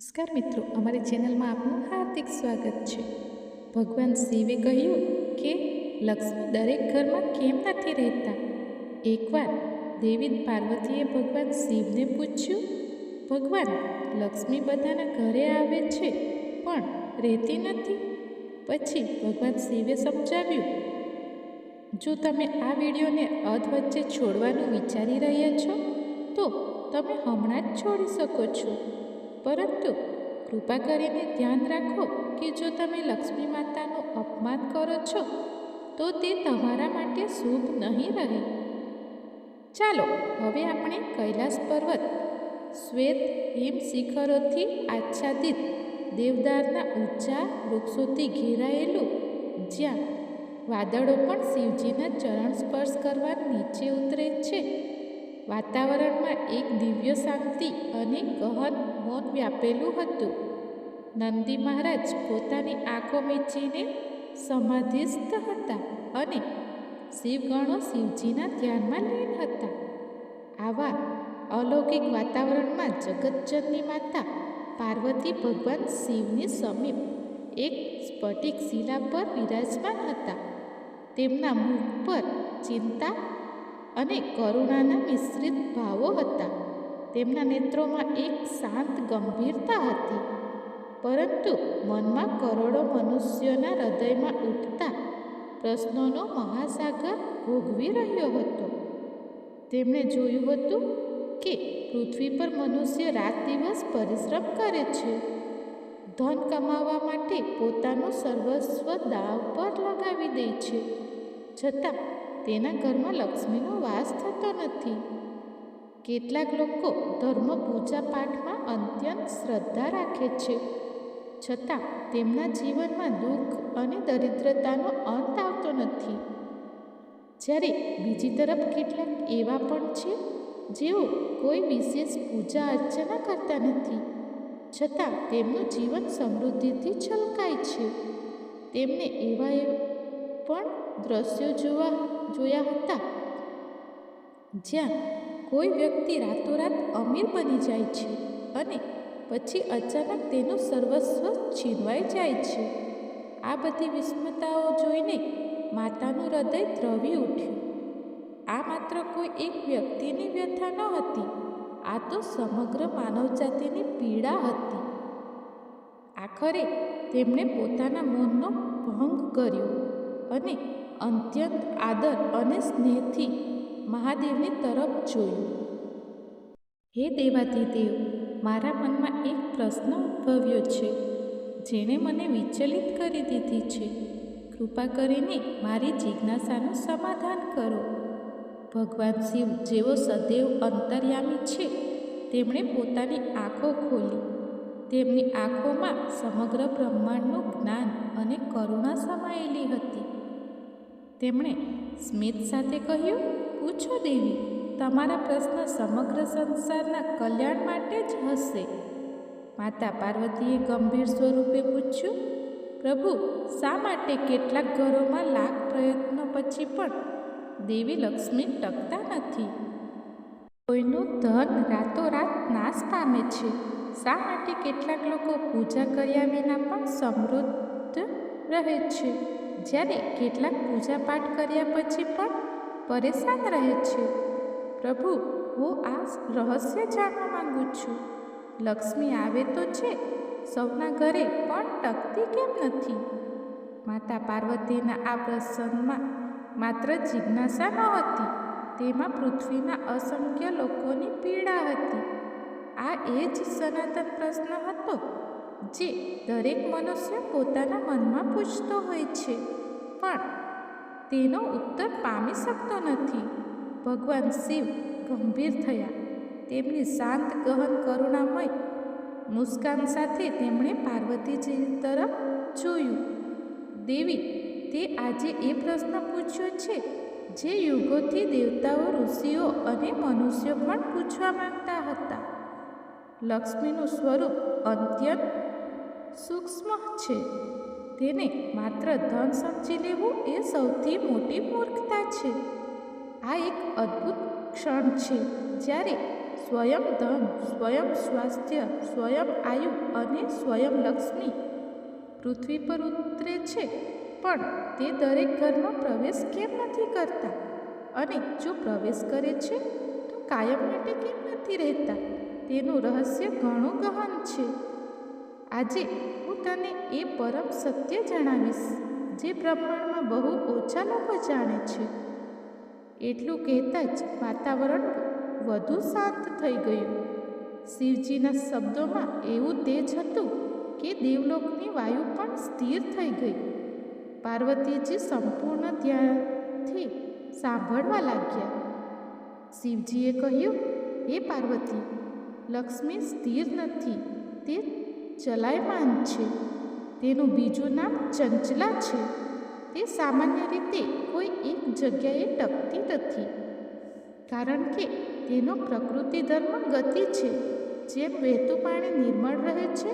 નમસ્કાર મિત્રો, અમારી ચેનલમાં આપનું હાર્દિક સ્વાગત છે. ભગવાન શિવે કહ્યું કે, લક્ષ્મી દરેક ઘરમાં કેમ નથી રહેતા? એકવાર દેવી પાર્વતીએ ભગવાન શિવને પૂછ્યું, ભગવાન, લક્ષ્મી બધાના ઘરે આવે છે, પણ રહેતી નથી? પછી ભગવાન શિવે સમજાવ્યું, જો તમે આ વિડીયોને અધ વચ્ચે છોડવાનું વિચારી રહ્યા છો, તો તમે હમણાં જ છોડી શકો છો. પરંતુ કૃપા કરીને ધ્યાન રાખો કે જો તમે લક્ષ્મી માતાનું અપમાન કરો છો, તો તે તમારા માટે શુભ નહીં રહે. ચાલો, હવે આપણે કૈલાસ પર્વત, શ્વેત હિમ શિખરોથી આચ્છાદિત દેવદારના ઊંચા વૃક્ષોથી ઘેરાયેલું, જ્યાં વાદળો પણ શિવજીના ચરણ સ્પર્શ કરવા નીચે ઉતરે છે. વાતાવરણમાં એક દિવ્ય શાંતિ અને ગહન મૌન વ્યાપેલું હતું. નંદી મહારાજ પોતાની આંખો મીચીને સમાધિસ્થ હતા અને શિવગણો શિવજીના ધ્યાનમાં લીન હતા. આવા અલૌકિક વાતાવરણમાં જગતજનની માતા પાર્વતી ભગવાન શિવની સમીપ એક સ્ફટિક શિલા પર વિરાજમાન હતા. તેમના મુખ પર ચિંતા અને કરુણાના મિશ્રિત ભાવો હતા. તેમના નેત્રોમાં એક શાંત ગંભીરતા હતી. પરંતુ મનમાં કરોડો મનુષ્યોના હૃદયમાં ઉઠતા પ્રશ્નોનો મહાસાગર ભોગવી રહ્યો હતો. તેમણે જોયું હતું કે પૃથ્વી પર મનુષ્ય રાત દિવસ પરિશ્રમ કરે છે. ધન કમાવા માટે પોતાનું સર્વસ્વ દાવ પર લગાવી દે છે. છતાં તેના ઘરમાં લક્ષ્મીનો વાસ થતો નથી. કેટલાક લોકો ધર્મ પૂજા પાઠમાં અત્યંત શ્રદ્ધા રાખે છે. છતાં તેમના જીવનમાં દુઃખ અને દરિદ્રતાનો અંત આવતો નથી. જ્યારે બીજી તરફ કેટલાક એવા પણ છે, જેઓ કોઈ વિશેષ પૂજા અર્ચના કરતા નથી. છતાં તેમનું જીવન સમૃદ્ધિથી છલકાય છે. તેમને એવા પણ દ્રશ્યો જોવા જોયા હતા. જ્યાં કોઈ વ્યક્તિ રાતોરાત અમીર બની જાય છે અને પછી અચાનક તેનું સર્વસ્વ છીનવાઈ જાય છે. આ બધી વિસ્મતાઓ જોઈને માતાનું હૃદય દ્રવી ઉઠ્યું. આ માત્ર કોઈ એક વ્યક્તિની વ્યથા ન હતી, આ તો સમગ્ર માનવજાતિની પીડા હતી. આખરે તેમણે પોતાના મૌનનો ભંગ કર્યો અને અત્યંત આદર અને સ્નેહથી મહાદેવની તરફ જોયું. હે દેવાધિદેવ મારા મનમાં એક પ્રશ્ન ઉદ્ભવ્યો છે, જેણે મને વિચલિત કરી દીધી છે. કૃપા કરીને મારી જિજ્ઞાસાનું સમાધાન કરો. ભગવાન શિવ જેવો સદૈવ અંતર્યામી છે, તેમણે પોતાની આંખો ખોલી. તેમની આંખોમાં સમગ્ર બ્રહ્માંડનું જ્ઞાન અને કરુણા સમાયેલી હતી. તેમણે સ્મિત સાથે કહ્યું, પૂછો દેવી, તમારા પ્રશ્ન સમગ્ર સંસારના કલ્યાણ માટે જ હશે. માતા પાર્વતીએ ગંભીર સ્વરૂપે પૂછ્યું, પ્રભુ, શા માટે કેટલાક ઘરોમાં લાખ પ્રયત્નો પછી પણ દેવી લક્ષ્મી ટકતા નથી? કોઈનું ધન રાતોરાત નાશ પામે છે. શા માટે કેટલાક લોકો પૂજા કર્યા વિના પણ સમૃદ્ધ રહે છે? જ્યારે કેટલાક પૂજા પાઠ કર્યા પછી પણ પરેશાન રહે છે. પ્રભુ, હું આ રહસ્ય જાણવા માંગુ છું. લક્ષ્મી આવે તો છે, સૌના ઘરે પણ ટકતી કેમ નથી? માતા પાર્વતીના આ પ્રસંગમાં માત્ર જિજ્ઞાસા ન હતી. તેમાં પૃથ્વીના અસંખ્ય લોકોની પીડા હતી. આ એ જ સનાતન પ્રશ્ન હતો જે દરેક મનુષ્ય પોતાના મનમાં પૂછતો હોય છે. પણ તેનો ઉત્તર પામી શકતો નથી. ભગવાન શિવ ગંભીર થયા. તેમની શાંત ગહન કરુણામય મુસ્કાન સાથે તેમણે પાર્વતીજી તરફ જોયું. દેવી, તે આજે એ પ્રશ્ન પૂછ્યો છે જે યુગોથી દેવતાઓ, ઋષિઓ અને મનુષ્યો પણ પૂછવા માંગતા હતા. લક્ષ્મીનું સ્વરૂપ અત્યંત સૂક્ષ્મ છે. તેને માત્ર ધન સમજી લેવું એ સૌથી મોટી મૂર્ખતા છે. આ એક અદ્ભુત ક્ષણ છે જ્યારે સ્વયં ધન, સ્વયં સ્વાસ્થ્ય, સ્વયં આયુ અને સ્વયં લક્ષ્મી પૃથ્વી પર ઉતરે છે. પણ તે દરેક ઘરમાં પ્રવેશ કેમ નથી કરતા? અને જો પ્રવેશ કરે છે, તો કાયમ માટે કેમ નથી રહેતા? તેનું રહસ્ય ઘણું ગહન છે. આજે હું તને એ પરમ સત્ય જણાવીશ, જે પ્રમાણમાં બહુ ઓછા લોકો જાણે છે. એટલું કહેતા જ વાતાવરણ વધુ શાંત થઈ ગયું. શિવજીના શબ્દોમાં એવું તેજ હતું કે દેવલોકની વાયુ પણ સ્થિર થઈ ગઈ. પાર્વતીજી સંપૂર્ણ ધ્યાનથી સાંભળવા લાગ્યા. શિવજીએ કહ્યું, હે પાર્વતી, લક્ષ્મી સ્થિર નથી, તે ચલાયમાન છે. તેનું બીજું નામ ચંચલા છે. તે સામાન્ય રીતે કોઈ એક જગ્યાએ ટકતી નથી. કારણ કે તેનો પ્રકૃતિ ધર્મ ગતિ છે. જેમ વહેતું પાણી નિર્મળ રહે છે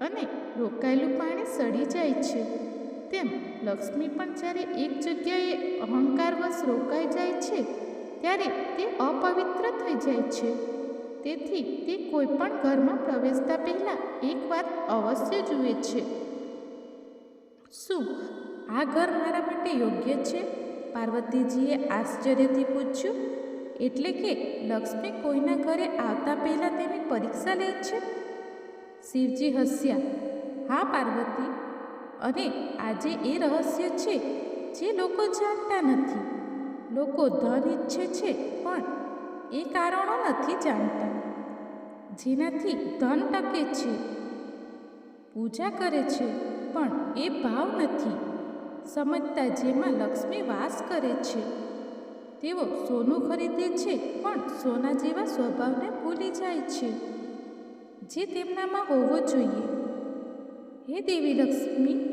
અને રોકાયેલું પાણી સડી જાય છે. તેમ લક્ષ્મી પણ જ્યારે એક જગ્યાએ અહંકારવશ રોકાઈ જાય છે, ત્યારે તે અપવિત્ર થઈ જાય છે. તેથી તે કોઈ પણ ઘરમાં પ્રવેશતા પહેલાં એકવાર અવશ્ય જુએ છે. શું આ ઘર મારા માટે યોગ્ય છે? પાર્વતીજીએ આશ્ચર્યથી પૂછ્યું. એટલે કે લક્ષ્મી કોઈના ઘરે આવતા પહેલાં તેની પરીક્ષા લે છે? શિવજી હસ્યા. હા, પાર્વતી. અને આજે એ રહસ્ય છે જે લોકો જાણતા નથી. લોકો ધન ઈચ્છે છે, પણ એ કારણો નથી જાણતા. જેનાથી ધન ટકે છે, પૂજા કરે છે, પણ એ ભાવ નથી. સમજતા જેમાં લક્ષ્મી વાસ કરે છે. તેઓ સોનું ખરીદે છે, પણ સોના જેવા સ્વભાવને ભૂલી જાય છે. જે તેમનામાં હોવો જોઈએ. હે દેવી લક્ષ્મી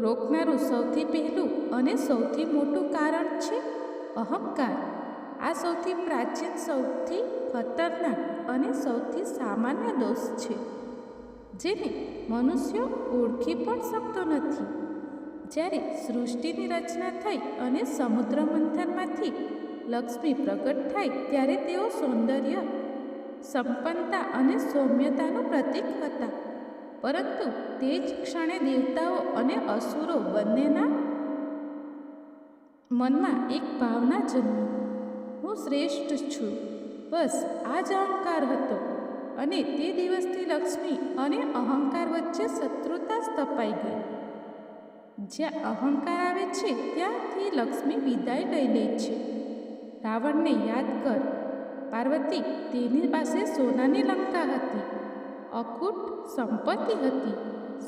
રોકનારું સૌથી પહેલું અને સૌથી મોટું કારણ છે અહંકાર. આ સૌથી પ્રાચીન, સૌથી ખતરનાક અને સૌથી સામાન્ય દોષ છે, જેને મનુષ્ય ઓળખી પણ શકતો નથી. જ્યારે સૃષ્ટિની રચના થઈ અને સમુદ્ર મંથનમાંથી લક્ષ્મી પ્રગટ થાય, ત્યારે તેઓ સૌંદર્ય, સંપન્નતા અને સૌમ્યતાનું પ્રતીક હતા. પરંતુ તે જ ક્ષણે દેવતાઓ અને અસુરો બંનેના મનમાં એક ભાવના જન્મી. હું શ્રેષ્ઠ છું. બસ, આ જ અહંકાર હતો. અને તે દિવસથી લક્ષ્મી અને અહંકાર વચ્ચે શત્રુતા સ્થપાઈ ગઈ. જ્યાં અહંકાર આવે છે, ત્યાંથી લક્ષ્મી વિદાય લઈ લે છે. રાવણને યાદ કર, પાર્વતી તેની પાસે સોનાની લંકા હતી. અખૂટ સંપત્તિ હતી,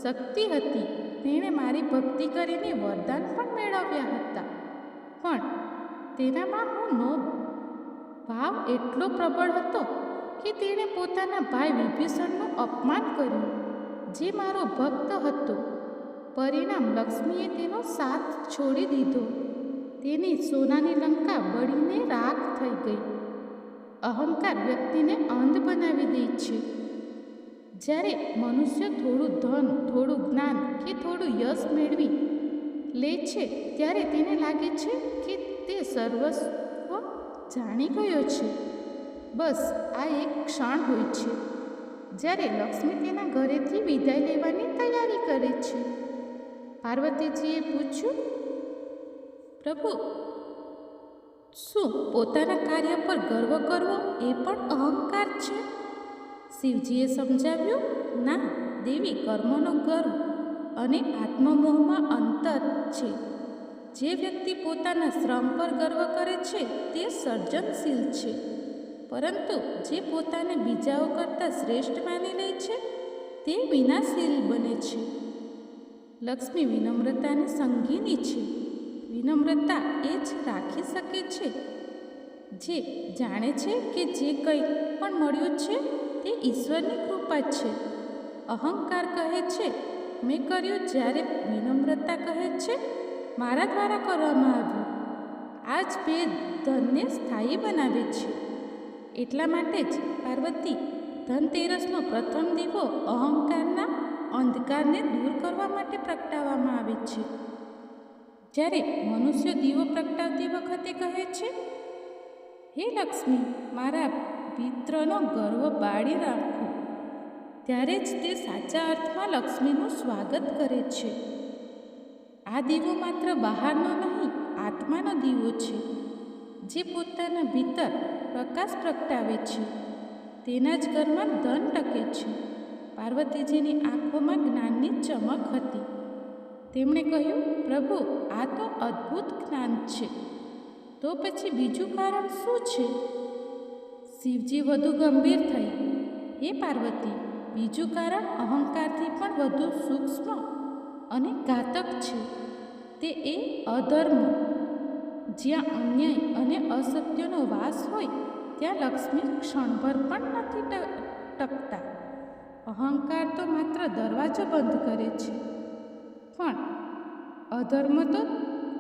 શક્તિ હતી. તેણે મારી ભક્તિ કરીને વરદાન પણ મેળવ્યા હતા. પણ તેનામાં હું નો ભાવ એટલો પ્રબળ હતો કે તેણે પોતાના ભાઈ વિભીષણનું અપમાન કર્યું, જે મારો ભક્ત હતો. પરિણામ લક્ષ્મીએ તેનો સાથ છોડી દીધો. તેની સોનાની લંકા બળીને રાખ થઈ ગઈ. અહંકાર વ્યક્તિને અંધ બનાવી દે છે. જ્યારે મનુષ્ય થોડું ધન, થોડું જ્ઞાન કે થોડું યશ મેળવી લે છે, ત્યારે તેને લાગે છે કે તે સર્વસ્વ જાણી ગયો છે. બસ, આ એક ક્ષણ હોય છે. જ્યારે લક્ષ્મી તેના ઘરેથી વિદાય લેવાની તૈયારી કરે છે. પાર્વતીજીએ પૂછ્યું, પ્રભુ, શું પોતાના કાર્ય પર ગર્વ કરવો એ પણ અહંકાર છે? શિવજીએ સમજાવ્યું, ના, દેવી કર્મનો ગર્વ અને આત્મમોહમાં અંતર છે. જે વ્યક્તિ પોતાના શ્રમ પર ગર્વ કરે છે, તે સર્જનશીલ છે. પરંતુ જે પોતાને બીજાઓ કરતાં શ્રેષ્ઠ માની લે છે, તે વિનાશીલ બને છે. લક્ષ્મી વિનમ્રતાની સંગીની છે. વિનમ્રતા એ જ રાખી શકે છે. જે જાણે છે કે જે કંઈ પણ મળ્યું છે, તે ઈશ્વરની કૃપા છે. અહંકાર કહે છે, મેં કર્યું જ્યારે વિનમ્રતા કહે છે મારા દ્વારા કરવામાં આવ્યું. આ જ ભેદ ધનને સ્થાયી બનાવે છે. એટલા માટે જ પાર્વતી ધનતેરસનો પ્રથમ દીવો અહંકારના અંધકારને દૂર કરવા માટે પ્રગટાવવામાં આવે છે. જ્યારે મનુષ્ય દીવો પ્રગટાવતી વખતે કહે છે, હે લક્ષ્મી, મારા પિત્રનો ગર્વ બાળી રાખો. ત્યારે જ તે સાચા અર્થમાં લક્ષ્મીનું સ્વાગત કરે છે. આ દીવો માત્ર બહારનો નહીં, આત્માનો દીવો છે, જે પોતાના ભીતર પ્રકાશ પ્રગટાવે છે. તેના જ ઘરમાં ધન ટકે છે. પાર્વતીજીની આંખોમાં જ્ઞાનની ચમક હતી. તેમણે કહ્યું, પ્રભુ, આ તો અદ્ભુત જ્ઞાન છે. તો પછી બીજું કારણ શું છે? શિવજી વધુ ગંભીર થઈ. એ પાર્વતી, બીજું કારણ અહંકારથી પણ વધુ સૂક્ષ્મ અને ઘાતક છે. તે એ અધર્મ. જ્યાં અન્યાય અને અસત્યનો વાસ હોય, ત્યાં લક્ષ્મી ક્ષણભર પણ નથી ટકતા. અહંકાર તો માત્ર દરવાજો બંધ કરે છે. પણ અધર્મ તો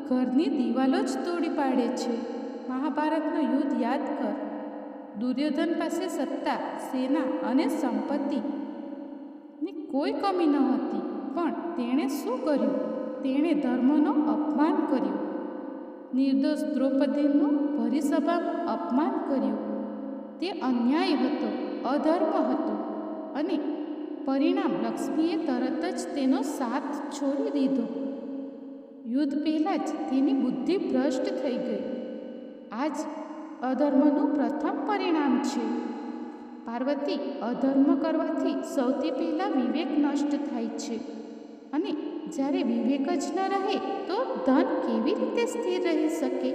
ઘરની દિવાલો જ તોડી પાડે છે. મહાભારતનું યુદ્ધ યાદ કર. દુર્યોધન પાસે સત્તા, સેના અને સંપત્તિની કોઈ કમી ન હતી. પણ તેણે શું કર્યું? તેણે ધર્મનો અપમાન કર્યું. નિર્દોષ દ્રૌપદીનું ભરી અપમાન કર્યું. તે અન્યાય હતો, અધર્મ હતો અને પરિણામ લક્ષ્મીએ તરત જ તેનો સાથ છોડી દીધો. યુદ્ધ પહેલાં જ તેની બુદ્ધિ ભ્રષ્ટ થઈ ગઈ. આ જ અધર્મનું પ્રથમ પરિણામ છે. પાર્વતી, અધર્મ કરવાથી સૌથી પહેલાં વિવેક નષ્ટ થાય છે. અને જ્યારે વિવેક જ ન રહે તો ધન કેવી રીતે સ્થિર રહી શકે?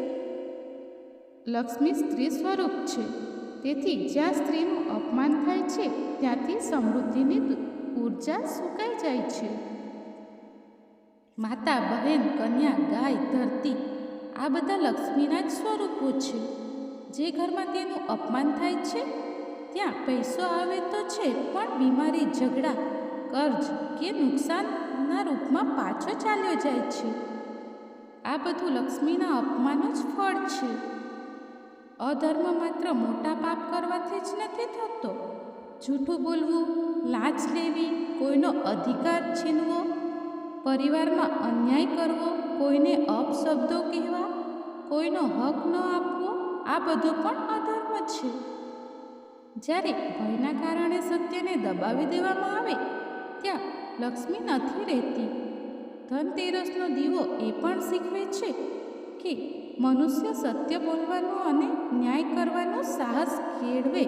લક્ષ્મી સ્ત્રી સ્વરૂપ છે. તેથી જ્યાં સ્ત્રીનું અપમાન થાય છે, ત્યાંથી સમૃદ્ધિની ઊર્જા સુકાઈ જાય છે. માતા, બહેન, કન્યા, ગાય, ધરતી, આ બધા લક્ષ્મીના જ સ્વરૂપો છે. જે ઘરમાં તેનું અપમાન થાય છે, ત્યાં પૈસો આવે તો છે, પણ બીમારી, ઝઘડા, કર્જ કે નુકસાનના રૂપમાં પાછો ચાલ્યો જાય છે. આ બધું લક્ષ્મીના અપમાનનું જ ફળ છે. અધર્મ માત્ર મોટા પાપ કરવાથી જ નથી થતો. જૂઠું બોલવું લાંચ લેવી, કોઈનો અધિકાર છીનવો, પરિવારમાં અન્યાય કરવો, કોઈને અપશબ્દો કહેવા, કોઈનો હક ન આપવો, આ બધું પણ અધર્મ છે. જ્યારે ભયના કારણે સત્યને દબાવી દેવામાં આવે, ત્યાં લક્ષ્મી નથી રહેતી. ધનતેરસનો દીવો એ પણ શીખવે છે કે મનુષ્ય સત્ય બોલવાનો અને ન્યાય કરવાનો સાહસ કેળવે.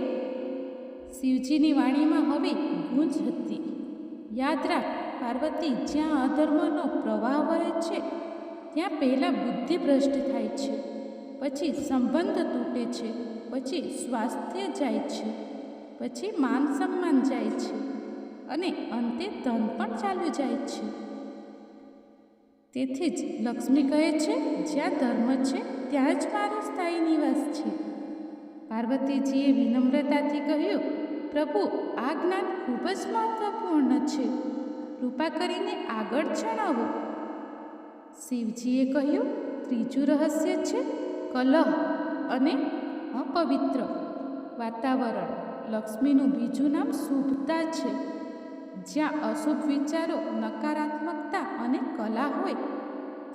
શિવજીની વાણીમાં હવે ગુંજ હતી. યાદ રાખ, પાર્વતી, જ્યાં અધર્મનો પ્રવાહ વહે છે, ત્યાં પહેલાં બુદ્ધિ ભ્રષ્ટ થાય છે, પછી સંબંધ તૂટે છે, પછી સ્વાસ્થ્ય જાય છે, પછી માન સન્માન જાય છે. અને અંતે ધન પણ ચાલ્યું જાય છે. તેથી જ લક્ષ્મી કહે છે, જ્યાં ધર્મ છે, ત્યાં જ મારો સ્થાયી નિવાસ છે. પાર્વતીજીએ વિનમ્રતાથી કહ્યું, પ્રભુ, આ જ્ઞાન ખૂબ જ મહત્વપૂર્ણ છે. કૃપા કરીને આગળ જણાવો. શિવજીએ કહ્યું, ત્રીજું રહસ્ય છે, કલહ અને અપવિત્ર વાતાવરણ. લક્ષ્મીનું બીજું નામ શુભતા છે. જ્યાં અશુભ વિચારો, નકારાત્મકતા અને કલા હોય,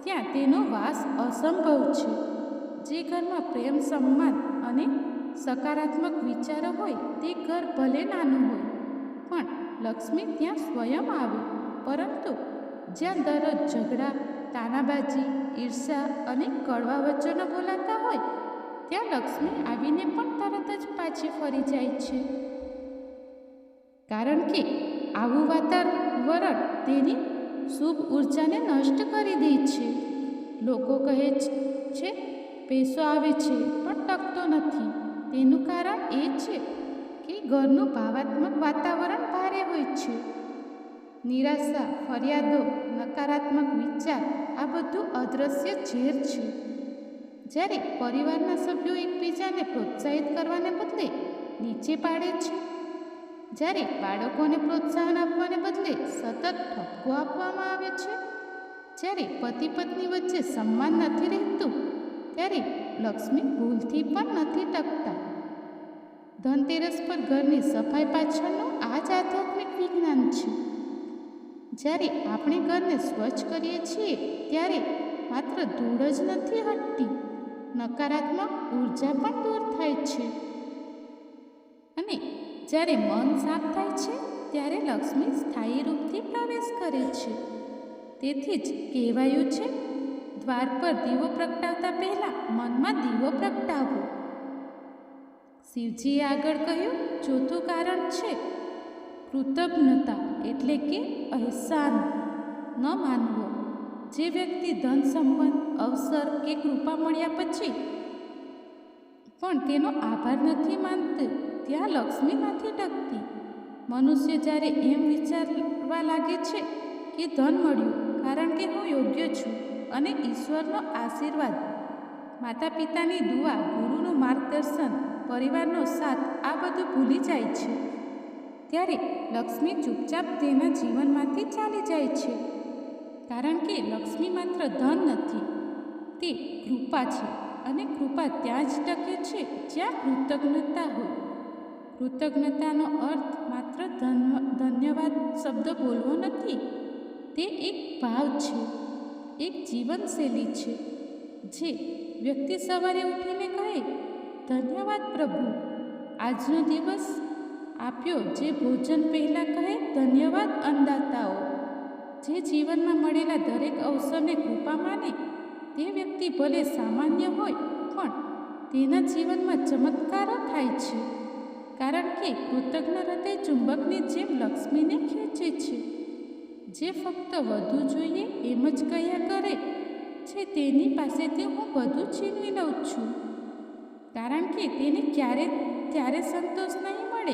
ત્યાં તેનો વાસ અસંભવ છે. જે ઘરમાં પ્રેમ, સન્માન અને સકારાત્મક વિચારો હોય, તે ઘર ભલે નાનું હોય, પણ લક્ષ્મી ત્યાં સ્વયં આવે. પરંતુ જ્યાં દરરોજ ઝઘડા, તાનાબાજી ઈર્ષા અને કડવા વચનો બોલાતા હોય, ત્યાં લક્ષ્મી આવીને પણ તરત જ પાછી ફરી જાય છે. કારણ કે આવું વાતાવરણ તેની શુભ ઉર્જાને નષ્ટ કરી દે છે. લોકો કહે છે પૈસો આવે છે, પણ ટકતો નથી. તેનું કારણ એ છે કે ઘરનું ભાવાત્મક વાતાવરણ ભારે હોય છે. નિરાશા, ફરિયાદો, નકારાત્મક વિચાર, આ બધું અદૃશ્ય ઝેર છે. જ્યારે પરિવારના સભ્યો એકબીજાને પ્રોત્સાહિત કરવાને બદલે નીચે પાડે છે જ્યારે બાળકોને પ્રોત્સાહન આપવાને બદલે સતત ઠપકો આપવામાં આવે છે, જ્યારે પતિ પત્ની વચ્ચે સન્માન નથી રહેતું, ત્યારે લક્ષ્મી ભૂલથી પણ નથી ટકતા. ધનતેરસ પર ઘરની સફાઈ પાછળનું આ જ આધ્યાત્મિક વિજ્ઞાન છે. જ્યારે આપણે ઘરને સ્વચ્છ કરીએ છીએ, ત્યારે માત્ર ધૂળ જ નથી હટતી, નકારાત્મક ઊર્જા પણ દૂર થાય છે. જ્યારે મન સાફ થાય છે, ત્યારે લક્ષ્મી સ્થાયી રૂપથી પ્રવેશ કરે છે. તેથી જ કહેવાયું છે, દ્વાર પર દીવો પ્રગટાવતા પહેલાં મનમાં દીવો પ્રગટાવો. શિવજીએ આગળ કહ્યું, ચોથું કારણ છે, કૃતજ્ઞતા એટલે કે અહેસાન. ન માનવો. જે વ્યક્તિ ધન સંપન્ન અવસર કે કૃપા મળ્યા પછી પણ તેનો આભાર નથી માનતું. ત્યાં લક્ષ્મી નથી ટકતી મનુષ્ય જ્યારે એમ વિચારવા લાગે છે કે ધન મળ્યું, કારણ કે હું યોગ્ય છું અને ઈશ્વરનો આશીર્વાદ. માતા પિતાની દુઆ, ગુરુનું માર્ગદર્શન, પરિવારનો સાથ, આ બધું ભૂલી જાય છે. ત્યારે લક્ષ્મી ચૂપચાપ તેના જીવનમાંથી ચાલી જાય છે. કારણ કે લક્ષ્મી માત્ર ધન નથી, તે કૃપા છે અને કૃપા ત્યાં જ ટકે છે જ્યાં કૃતજ્ઞતા હોય. કૃતજ્ઞતાનો અર્થ માત્ર ધન્યવાદ શબ્દ બોલવો નથી. તે એક ભાવ છે, એક જીવનશૈલી છે, જે વ્યક્તિ સવારે ઉઠીને કહે, ધન્યવાદ પ્રભુ, આજનો દિવસ આપ્યો જે ભોજન પહેલાં કહે ધન્યવાદ અન્નદાતાઓ જે જીવનમાં મળેલા દરેક અવસરને કૃપા માને, તે વ્યક્તિ ભલે સામાન્ય હોય, પણ તેના જીવનમાં ચમત્કારો થાય છે. કારણ કે કૃતજ્ઞ હૃદય ચુંબકની જેમ લક્ષ્મીને ખેંચે છે. જે ફક્ત વધુ જોઈએ એમ જ કહ્યા કરે છે તેની પાસેથી હું બધું છીનવી લઉં છું. કારણ કે તેને ક્યારે, ત્યારે સંતોષ નહીં મળે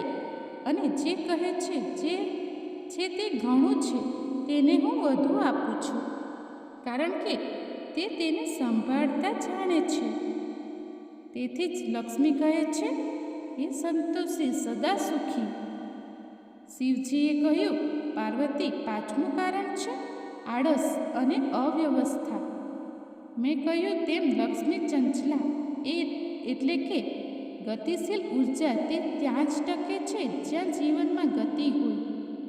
અને જે કહે છે જે છે તે ઘણું છે તેને હું વધુ આપું છું. કારણ કે તે તેને સંભાળતા જાણે છે. તેથી જ લક્ષ્મી કહે છે એ સંતોષી સદા સુખી. શિવજીએ કહ્યું, પાર્વતી પાંચમું કારણ છે? આળસ અને અવ્યવસ્થા. મેં કહ્યું, તેમ લક્ષ્મી ચંચલા, એ એટલે કે ગતિશીલ ઊર્જા તે ત્યાં જ ટકે છે જ્યાં જીવનમાં ગતિ હોય,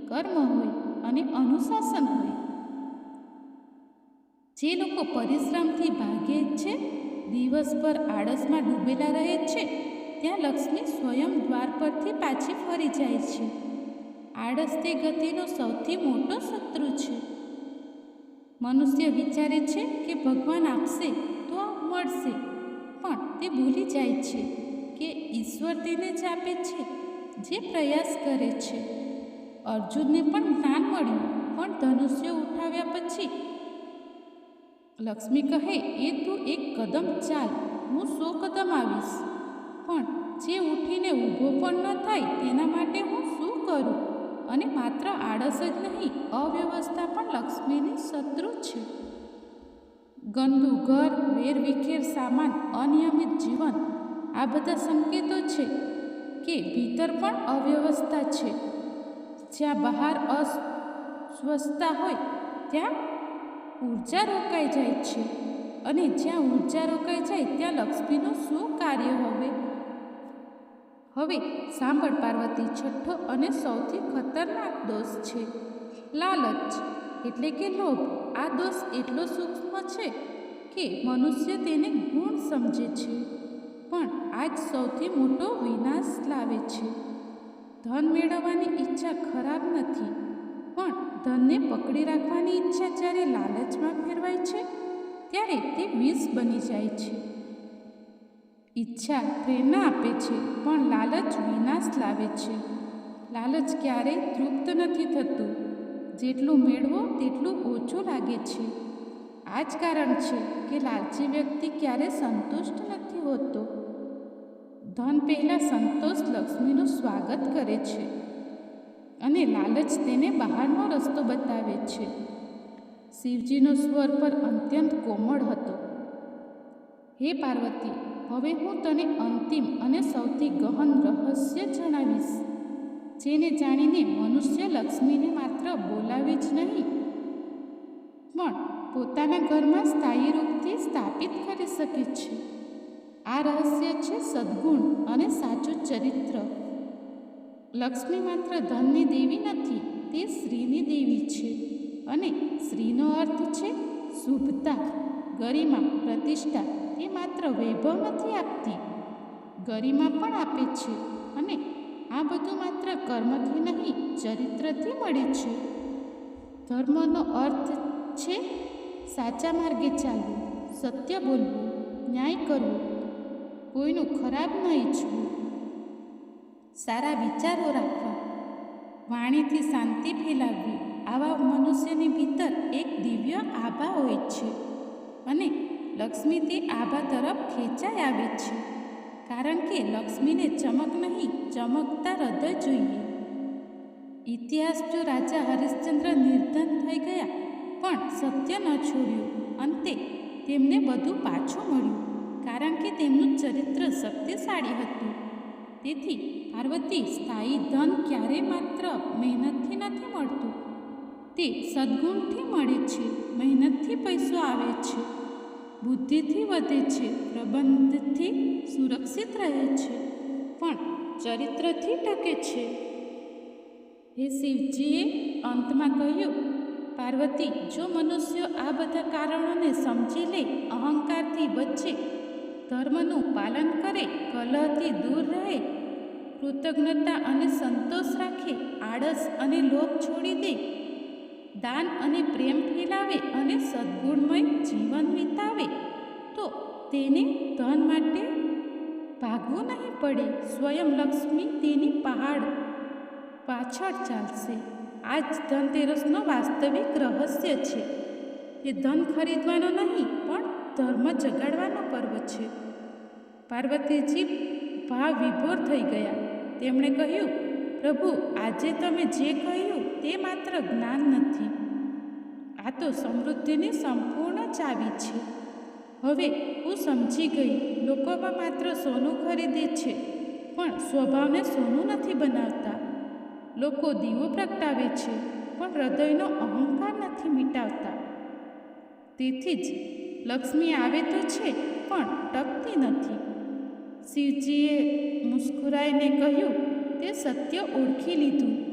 કર્મ હોય અને અનુશાસન હોય. જે લોકો પરિશ્રમથી ભાગે છે, દિવસભર આળસમાં ડૂબેલા રહે છે ત્યાં લક્ષ્મી સ્વયં દ્વાર પરથી પાછી ફરી જાય છે. આળસ તે ગતિનો સૌથી મોટો શત્રુ છે. મનુષ્ય વિચારે છે કે ભગવાન આપશે તો મળશે, પણ તે ભૂલી જાય છે કે ઈશ્વર તેને જ આપે છે, જે પ્રયાસ કરે છે. અર્જુનને પણ જ્ઞાન મળ્યું, પણ ધનુષ્ય ઉઠાવ્યા પછી લક્ષ્મી કહે, એ તું એક કદમ ચાલ, હું સો કદમ આવીશ. પણ જે ઉઠીને ઊભો પણ ન થાય તેના માટે હું શું કરું? અને માત્ર આળસ જ નહીં, અવ્યવસ્થા પણ લક્ષ્મીની શત્રુ છે. ગંદુ ઘર, વેરવિખેર સામાન, અનિયમિત જીવન, આ બધા સંકેતો છે કે ભીતર પણ અવ્યવસ્થા છે. જ્યાં બહાર અસ્વસ્થતા હોય, ત્યાં ઊર્જા રોકાઈ જાય છે. અને જ્યાં ઊર્જા રોકાઈ જાય, ત્યાં લક્ષ્મીનું શું કાર્ય હવે? હવે સાંભળ પાર્વતી, છઠ્ઠો અને સૌથી ખતરનાક દોષ છે. લાલચ એટલે કે લોભ. આ દોષ એટલો સૂક્ષ્મ છે કે મનુષ્ય તેને ગુણ સમજે છે, પણ આ જ સૌથી મોટો વિનાશ લાવે છે. ધન મેળવવાની ઈચ્છા ખરાબ નથી, પણ ધનને પકડી રાખવાની ઈચ્છા જ્યારે લાલચમાં ફેરવાય છે, ત્યારે તે વિષ બની જાય છે. ઈચ્છા, પ્રેરણા આપે છે, પણ લાલચ વિનાશ લાવે છે. લાલચ ક્યારેય તૃપ્ત નથી થતું. જેટલું મેળવો, તેટલું ઓછું લાગે છે. આ જ કારણ છે કે લાલચી વ્યક્તિ ક્યારે સંતુષ્ટ નથી હોતો. ધન પહેલાં સંતોષ લક્ષ્મીનું સ્વાગત કરે છે અને લાલચ તેને બહારનો રસ્તો બતાવે છે. શિવજીનો સ્વર પર અત્યંત કોમળ હતો. હે પાર્વતી હવે હું તને અંતિમ અને સૌથી ગહન રહસ્ય જણાવીશ, જેને જાણીને મનુષ્ય લક્ષ્મીને માત્ર બોલાવે જ નહીં, પણ પોતાના ઘરમાં સ્થાયી રૂપથી સ્થાપિત કરી શકે છે. આ રહસ્ય છે સદ્ગુણ અને સાચું ચરિત્ર. લક્ષ્મી માત્ર ધનની દેવી નથી, તે શ્રીની દેવી છે અને શ્રીનો અર્થ છે શુભતા, ગરિમા, પ્રતિષ્ઠા તે માત્ર વૈભવ નથી આપતી. ગરિમા પણ આપે છે અને આ બધું માત્ર કર્મથી નહીં, ચરિત્રથી મળે છે. ધર્મનો અર્થ છે સાચા માર્ગે ચાલવું, સત્ય બોલવું, ન્યાય કરવો. કોઈનું ખરાબ ન ઈચ્છવું સારા વિચારો રાખવા, વાણીથી શાંતિ ફેલાવવી. આવા મનુષ્યની ભીતર એક દિવ્ય આભા હોય છે અને લક્ષ્મી તે આભા તરફ ખેંચાઈ આવે છે. કારણ કે લક્ષ્મીને ચમક નહીં, ચમકતા હૃદય જોઈએ. ઇતિહાસ જો રાજા હરિશ્ચંદ્ર નિર્ધન થઈ ગયા, પણ સત્ય ન છોડ્યું. અંતે તેમને બધું પાછું મળ્યું, કારણ કે તેમનું ચરિત્ર શક્તિશાળી હતું. તેથી પાર્વતી સ્થાયી ધન ક્યારે માત્ર મહેનતથી નથી મળતું? તે સદ્ગુણથી મળે છે, મહેનતથી પૈસો આવે છે. બુદ્ધિથી વધે છે, પ્રબંધથી સુરક્ષિત રહે છે, પણ ચરિત્રથી ટકે છે. હે શિવજીએ અંતમાં કહ્યું, પાર્વતી, જો મનુષ્યો આ બધા કારણોને સમજી લે, અહંકારથી બચે, ધર્મનું પાલન કરે, કલહથી દૂર રહે, કૃતજ્ઞતા અને સંતોષ રાખે, આળસ અને લોભ છોડી દે દાન અને પ્રેમ ફેલાવે અને સદ્ગુણમય જીવન વિતાવે, તો તેને ધન માટે ભાગવું નહીં પડે. સ્વયં લક્ષ્મી તેની પહાડ પાછળ ચાલશે. આ જ ધનતેરસનો વાસ્તવિક રહસ્ય છે. એ ધન ખરીદવાનો નહીં, પણ ધર્મ જગાડવાનો પર્વ છે. પાર્વતીજી ભાવ વિભોર થઈ ગયા. તેમણે કહ્યું, પ્રભુ, આજે તમે જે કહ્યું તે માત્ર જ્ઞાન નથી. આ તો સમૃદ્ધિની સંપૂર્ણ ચાવી છે. હવે હું સમજી ગઈ, લોકોમાં માત્ર સોનું ખરીદે છે, પણ સ્વભાવને સોનું નથી બનાવતા. લોકો દીવો પ્રગટાવે છે, પણ હૃદયનો અહંકાર નથી મિટાવતા. તેથી જ લક્ષ્મી આવે તો છે, પણ ટકતી નથી. શિવજીએ મુસ્કુરાઈને કહ્યું, તે સત્ય ઓળખી લીધું.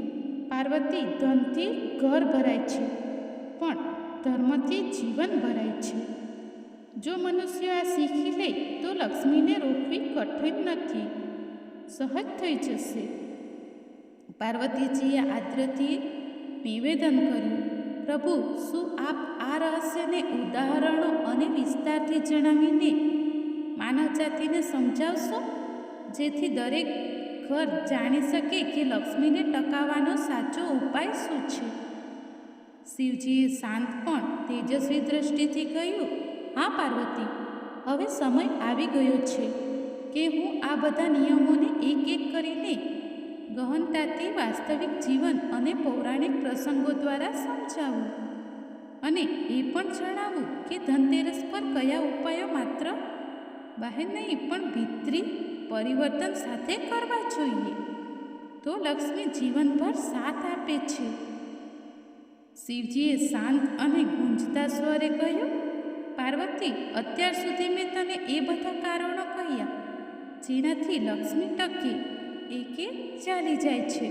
પાર્વતી ધનથી ઘર ભરાય છે, પણ ધર્મથી જીવન ભરાય છે. જો મનુષ્ય આ શીખી લે, તો લક્ષ્મીને રોકવી કઠિન નથી. સહજ થઈ જશે. પાર્વતીજીએ આદ્રથી નિવેદન કર્યું, પ્રભુ, શું આપ આ રહસ્યને ઉદાહરણો અને વિસ્તારથી જણાવીને માનવ જાતિને સમજાવશો? જેથી દરેક ઘર જાણી શકે કે લક્ષ્મીને ટકાવવાનો સાચો ઉપાય શું છે? શિવજીએ શાંત પણ તેજસ્વી દ્રષ્ટિથી કહ્યું, હા, પાર્વતી, હવે સમય આવી ગયો છે કે હું આ બધા નિયમોને એક એક કરીને ગહનતાથી વાસ્તવિક જીવન અને પૌરાણિક પ્રસંગો દ્વારા સમજાવું અને એ પણ જણાવું કે ધનતેરસ પર કયા ઉપાયો માત્ર? બહાર નહીં, પણ ભીતરી પરિવર્તન સાથે કરવા જોઈએ. તો લક્ષ્મી જીવનભર સાથ આપે છે. શિવજીએ શાંત અને ગુંજતા સ્વરે કહ્યું, પાર્વતી, અત્યાર સુધી મેં તને એ બધા કારણો કહ્યા, જેનાથી લક્ષ્મી ટકી એકે ચાલી જાય છે.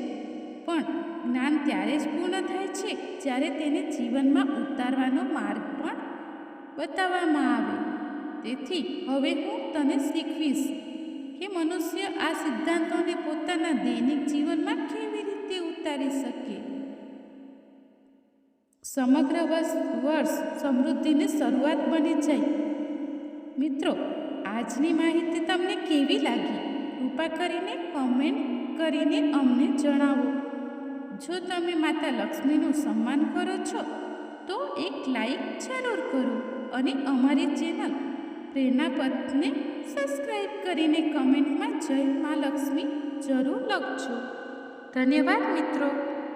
પણ જ્ઞાન ત્યારે જ પૂર્ણ થાય છે જ્યારે તેને જીવનમાં ઉતારવાનો માર્ગ પણ બતાવવામાં આવે. તેથી હવે હું તને શીખવીશ. કે મનુષ્ય આ સિદ્ધાંતોને પોતાના દૈનિક જીવનમાં કેવી રીતે ઉતારી શકે? સમગ્ર વર્ષ વર્ષ સમૃદ્ધિની શરૂઆત બની જાય. મિત્રો, આજની માહિતી તમને કેવી લાગી? કૃપા કરીને કમેન્ટ કરીને અમને જણાવો. જો તમે માતા લક્ષ્મીનું સન્માન કરો છો, તો એક લાઈક જરૂર કરો અને અમારી ચેનલ પ્રેરણાપથને સબસ્ક્રાઈબ કરીને કમેન્ટમાં જય મા લક્ષ્મી જરૂર લખજો. ધન્યવાદ મિત્રો.